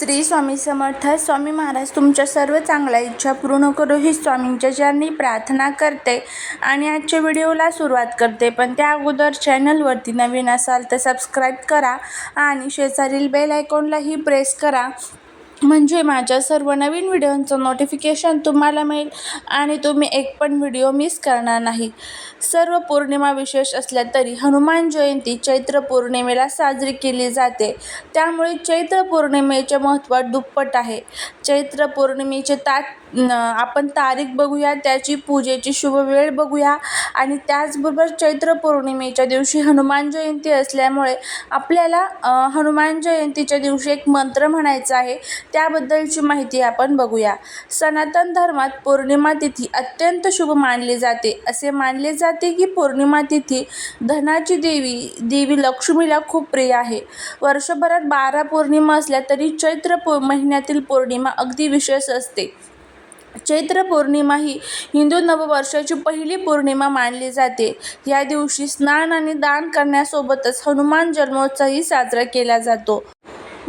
श्री स्वामी समर्थ. स्वामी महाराज तुमच्या सर्व चांगल्या इच्छा पूर्ण करू ही स्वामींच्या चरणी प्रार्थना करते आणि आजच्या व्हिडिओला सुरुवात करते. पण त्या अगोदर चॅनलवरती नवीन असाल तर सबस्क्राईब करा आणि शेजारील बेल आयकॉनलाही प्रेस करा. म्हणजे माझ्या सर्व नवीन व्हिडिओंचं नोटिफिकेशन तुम्हाला मिळेल आणि तुम्ही एक पण व्हिडिओ मिस करणार नाही. सर्व पौर्णिमा विशेष असल्या तरी हनुमान जयंती चैत्र पौर्णिमेला साजरी केली जाते. त्यामुळे चैत्र पौर्णिमेचे महत्त्व दुप्पट आहे. चैत्र पौर्णिमेचे ताट आपण तारीख बघूया त्याची पूजेची शुभ वेळ बघूया. आणि त्याचबरोबर चैत्र पौर्णिमेच्या दिवशी हनुमान जयंती असल्यामुळे आपल्याला हनुमान जयंतीच्या दिवशी एक मंत्र म्हणायचा आहे. त्याबद्दलची माहिती आपण बघूया. सनातन धर्मात पौर्णिमा तिथी अत्यंत शुभ मानली जाते. असे मानले जाते की पौर्णिमा तिथी धनाची देवी देवी लक्ष्मीला खूप प्रिय आहे. वर्षभरात बारा पौर्णिमा असल्या तरी चैत्र पौ महिन्यातील पौर्णिमा अगदी विशेष असते. चैत्र पौर्णिमा ही हिंदू नववर्षाची पहिली पौर्णिमा मानली जाते. या दिवशी स्नान आणि दान करण्यासोबतच हनुमान जन्मोत्सवही साजरा केला जातो.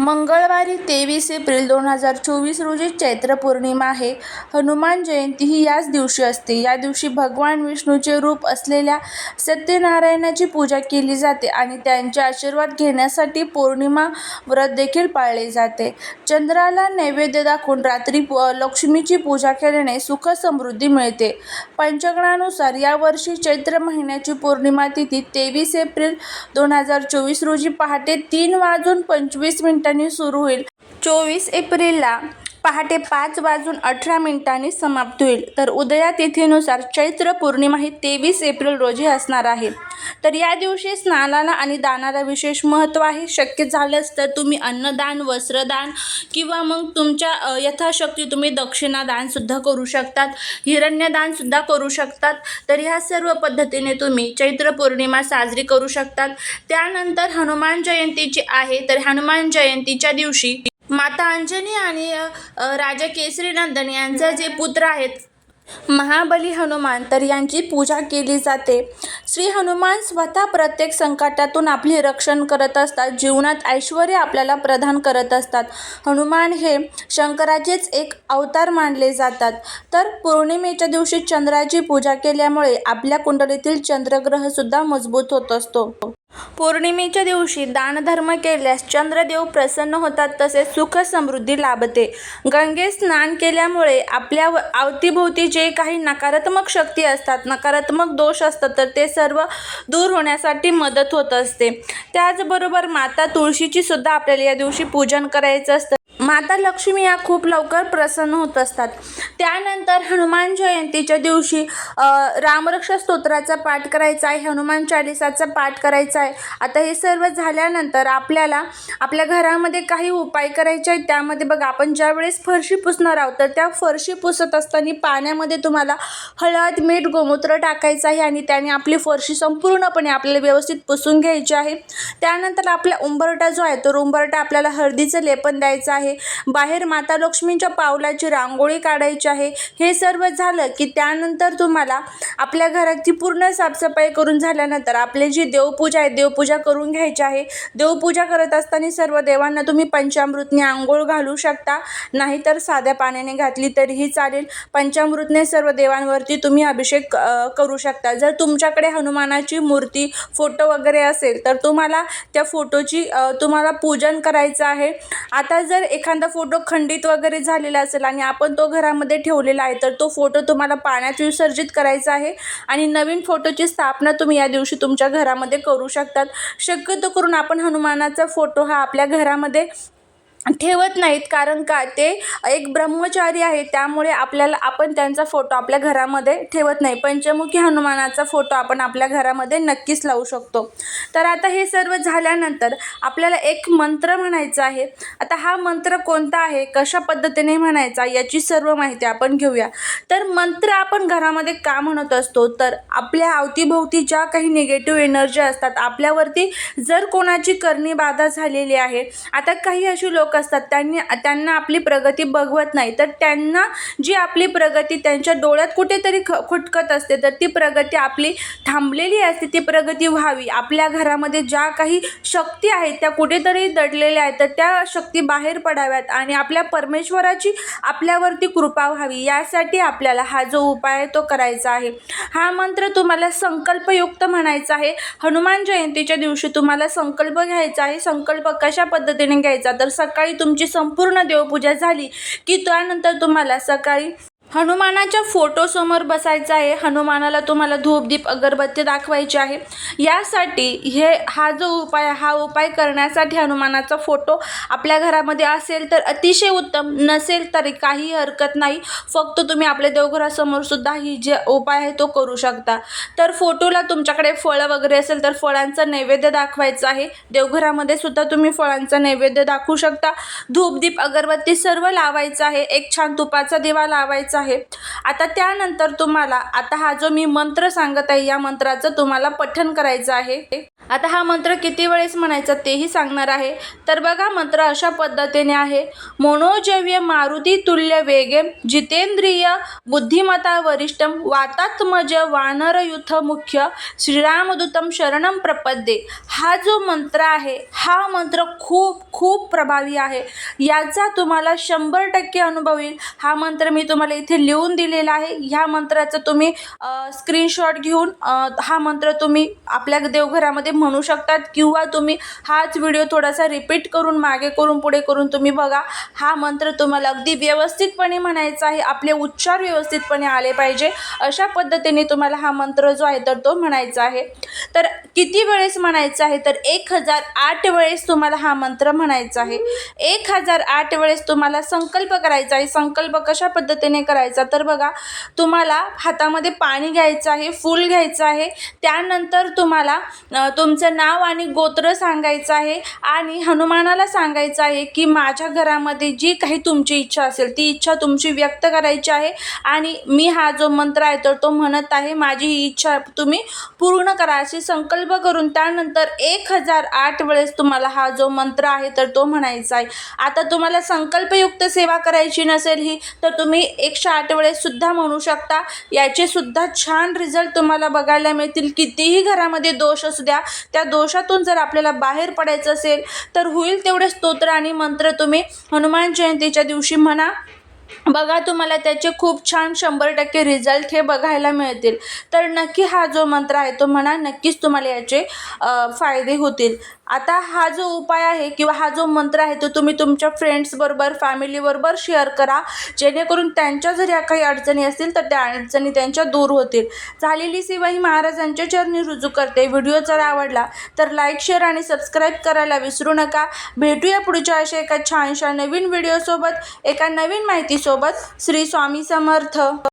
मंगळवारी तेवीस एप्रिल दोन हजार चोवीस रोजी चैत्र पौर्णिमा आहे. हनुमान जयंती ही याच दिवशी असते. या दिवशी भगवान विष्णूचे रूप असलेल्या सत्यनारायणाची पूजा केली जाते आणि त्यांचे आशीर्वाद घेण्यासाठी पौर्णिमा व्रत देखील पाळले जाते. चंद्राला नैवेद्य दाखवून रात्री लक्ष्मीची पूजा केल्याने सुख समृद्धी मिळते. पंचगणानुसार यावर्षी चैत्र महिन्याची पौर्णिमा तिथी तेवीस एप्रिल दोन हजार चोवीस रोजी पहाटे तीन वाजून पंचवीस मिनिटांनी सुरू होईल. चोवीस एप्रिलला पहाटे पाच वाजून अठरा मिनिटांनी समाप्त होईल. तर उदया तिथीनुसार चैत्र पौर्णिमा ही तेवीस एप्रिल रोजी असणार आहे. तर या दिवशी स्नानाला आणि दानाला विशेष महत्त्व आहे. शक्य झालंच तर तुम्ही अन्नदान वस्त्रदान किंवा मग तुमच्या यथाशक्ती तुम्ही दक्षिणादानसुद्धा करू शकतात. हिरण्यदानसुद्धा करू शकतात. तर ह्या सर्व पद्धतीने तुम्ही चैत्र पौर्णिमा साजरी करू शकतात. त्यानंतर हनुमान जयंतीची आहे. तर हनुमान जयंतीच्या दिवशी माता अंजनी आणि राजा केसरी राजा केसरीनंदन यांचे जे पुत्र आहेत महाबली हनुमान तर यांची पूजा केली जाते. श्री हनुमान स्वतः प्रत्येक संकटातून आपले रक्षण करत असतात जीवनात ऐश्वर आपल्याला प्रदान करत असतात. हनुमान हे शंकराचेच एक अवतार मानले जातात. तर पौर्णिमेच्या दिवशी चंद्राची पूजा केल्यामुळे आपल्या कुंडलीतील चंद्रग्रहसुद्धा मजबूत होत असतो. पौर्णिमेच्या दिवशी दानधर्म केल्यास चंद्रदेव प्रसन्न होतात तसेच सुख समृद्धी लाभते. गंगेत स्नान केल्यामुळे आपल्या अवतीभोवती जे काही नकारात्मक शक्ती असतात नकारात्मक दोष असतात तर ते सर्व दूर होण्यासाठी मदत होत असते. त्याचबरोबर माता तुळशीची सुद्धा आपल्याला या दिवशी पूजन करायचं असतं. माता लक्ष्मी या खूप लवकर प्रसन्न होत असतात. त्यानंतर हनुमान जयंतीच्या दिवशी रामरक्षा स्तोत्राचा पाठ करायचा आहे हनुमान चालिसाचा पाठ करायचा आहे. आता हे सर्व झाल्यानंतर आपल्याला आपल्या घरामध्ये काही उपाय करायचे आहेत. त्यामध्ये बघा आपण ज्यावेळेस फरशी पुसणार आहोत तर त्या फरशी पुसत असताना पाण्यामध्ये तुम्हाला हळद मीठ गोमूत्र टाकायचं आहे आणि त्याने आपली फरशी संपूर्णपणे आपल्याला व्यवस्थित पुसून घ्यायची आहे. त्यानंतर आपला उंबरटा जो आहे तो उंबरटा आपल्याला हळदीचं लेपन द्यायचं आहे. बाहेर माता लक्ष्मींच्या पावलाची रांगोळी काढायची आहे. हे सर्व झालं की त्यानंतर तुम्हाला आपल्या घराची पूर्ण साफसफाई करून झाल्यानंतर आपली जी देवपूजा आहे देवपूजा करून घ्यायची आहे. देवपूजा करत असताना सर्व देवांना तुम्ही पंचामृतने आंघोळ घालू शकता. नाहीतर साध्या पाण्याने घातली तरीही चालेल. पंचामृतने सर्व देवांवरती तुम्ही अभिषेक करू शकता. जर तुमच्याकडे हनुमानाची मूर्ती फोटो वगैरे असेल तर तुम्हाला त्या फोटोची तुम्हाला पूजन करायचं आहे. आता जर एक एखादा फोटो खंडित वगैरे झालेला असेल आणि आपण तो घरामध्ये ठेवलेला आहे तर तो फोटो तुम्हाला पाण्यात विसर्जित करायचा आहे आणि नवीन फोटोची स्थापना तुम्ही या दिवशी तुमच्या घरामध्ये करू शकतात. शक्यतो करून आपण हनुमानाचा फोटो हा आपल्या घरामध्ये ठेवत नाहीत. कारण का? ते एक ब्रह्मचारी आहे त्यामुळे आपल्याला आपण त्यांचा फोटो आपल्या घरामध्ये ठेवत नाही. पंचमुखी हनुमानाचा फोटो आपण आपल्या घरामध्ये नक्कीच लावू शकतो. तर आता हे सर्व झाल्यानंतर आपल्याला एक मंत्र म्हणायचा आहे. आता हा मंत्र कोणता आहे? कशा पद्धतीने म्हणायचा? याची सर्व माहिती आपण घेऊया. तर मंत्र आपण घरामध्ये का म्हणत असतो? तर आपल्या अवतीभोवती ज्या काही निगेटिव्ह एनर्जी असतात आपल्यावरती जर कोणाची करणी बाधा झालेली आहे आता काही अशी लोक लोक असतात त्यांनी त्यांना आपली प्रगती बघवत नाही. तर त्यांना जी आपली प्रगती त्यांच्या डोळ्यात कुठेतरी ख खुटकत असते तर ती प्रगती आपली थांबलेली असते ती प्रगती व्हावी. आपल्या घरामध्ये ज्या काही शक्ती आहेत त्या कुठेतरी दडलेल्या आहेत तर त्या शक्ती बाहेर पडाव्यात आणि आपल्या परमेश्वराची आपल्यावरती कृपा व्हावी. यासाठी आपल्याला हा जो उपाय आहे तो करायचा आहे. हा मंत्र तुम्हाला संकल्पयुक्त म्हणायचा आहे. हनुमान जयंतीच्या दिवशी तुम्हाला संकल्प घ्यायचा आहे. संकल्प कशा पद्धतीने घ्यायचा? तर सकाळ सकाळी तुमची संपूर्ण देवपूजा झाली की त्यानंतर तुम्हाला सकाळी हनुमानाच्या फोटोसमोर बसायचं आहे. हनुमानाला तुम्हाला धूपदीप अगरबत्ती दाखवायची आहे. यासाठी हे हा जो उपाय हा उपाय करण्यासाठी हनुमानाचा फोटो आपल्या घरामध्ये असेल तर अतिशय उत्तम. नसेल तरी काही हरकत नाही. फक्त तुम्ही आपल्या देवघरासमोर सुद्धा ही जे उपाय आहे तो करू शकता. तर फोटोला तुमच्याकडे फळं वगैरे असेल तर फळांचा नैवेद्य दाखवायचं आहे. देवघरामध्ये सुद्धा तुम्ही फळांचा नैवेद्य दाखवू शकता. धूपदीप अगरबत्ती सर्व लावायचं आहे. एक छान तुपाचा दिवा लावायचा आहे. आता त्यानंतर तुम्हाला आता हा जो मी मंत्र सांगत आहे या मंत्राचं तुम्हाला पठन करायचं आहे. आता हा मंत्र किती वेळेस म्हणायचा तेही सांगणार आहे. तर बघा मंत्र अशा पद्धतीने आहे. मनोजव्य मारुती तुल्य वेगे जितेंद्रिय बुद्धिमता वरिष्ठम वातात्मज वानरयुथ मुख्य श्रीरामदूतम शरणम प्रपद्ये. हा जो मंत्र आहे हा मंत्र खूप खूप प्रभावी आहे. याचा तुम्हाला शंभर टक्के अनुभव येईल. हा मंत्र मी तुम्हाला इथे लिहून दिलेला आहे. ह्या मंत्राचं तुम्ही स्क्रीनशॉट घेऊन हा मंत्र तुम्ही आपल्या देवघरामध्ये म्हणू शकतात किंवा तुम्ही हाच व्हिडिओ थोडासा रिपीट करून मागे करून पुढे करून तुम्ही बघा. हा मंत्र तुम्हाला अगदी व्यवस्थितपणे म्हणायचा आहे. आपले उच्चार व्यवस्थितपणे आले पाहिजे. अशा पद्धतीने तुम्हाला हा मंत्र जो आहे तर तो म्हणायचा आहे. तर किती वेळेस म्हणायचा आहे? तर एक हजार आठ वेळेस तुम्हाला हा मंत्र म्हणायचा आहे. एक हजार आठ वेळेस तुम्हाला संकल्प करायचा आहे. संकल्प कशा पद्धतीने करायचा? तर बघा तुम्हाला हातामध्ये पाणी घ्यायचं आहे फूल घ्यायचं आहे. त्यानंतर तुम्हाला तुमचं नाव आणि गोत्र सांगायचं आहे आणि हनुमानाला सांगायचं आहे की माझ्या घरामध्ये जी काही तुमची इच्छा असेल ती इच्छा तुमची व्यक्त करायची आहे आणि मी हा जो मंत्र आहे तर तो म्हणत आहे माझी ही इच्छा तुम्ही पूर्ण करा अशी संकल्प करून त्यानंतर एक हजार आठ वेळेस तुम्हाला हा जो मंत्र आहे तर तो म्हणायचा आहे. आता तुम्हाला संकल्पयुक्त सेवा करायची नसेल ही तर तुम्ही एकशे आठ वेळेस म्हणू शकता. याचेसुद्धा छान रिझल्ट तुम्हाला बघायला मिळतील. कितीही घरामध्ये दोष असू द्या त्या दोषातून जर आपल्याला बाहेर पडायचं असेल तर होईल तेवढे स्तोत्र आणि मंत्र तुम्ही हनुमान जयंतीच्या दिवशी म्हणा. बघा तुम्हाला त्याचे खूप छान शंभर टक्के रिझल्ट हे बघायला मिळतील. तर नक्की हा जो मंत्र आहे तो म्हणा नक्कीच तुम्हाला याचे फायदे होतील. आता हा जो उपाय आहे किंवा हा जो मंत्र आहे तो तुम्ही तुमच्या फ्रेंड्सबरोबर फॅमिलीबरोबर शेअर करा. जेणेकरून त्यांच्या जर या काही अडचणी असतील तर त्या अडचणी त्यांच्या दूर होतील. झालेली सेवा ही महाराजांच्या चरणी रुजू करते. व्हिडिओ जर आवडला तर लाईक शेअर आणि सबस्क्राईब करायला विसरू नका. भेटूया पुढच्या अशा एका छानशा नवीन व्हिडिओसोबत एका नवीन माहितीसोबत. श्री स्वामी समर्थ.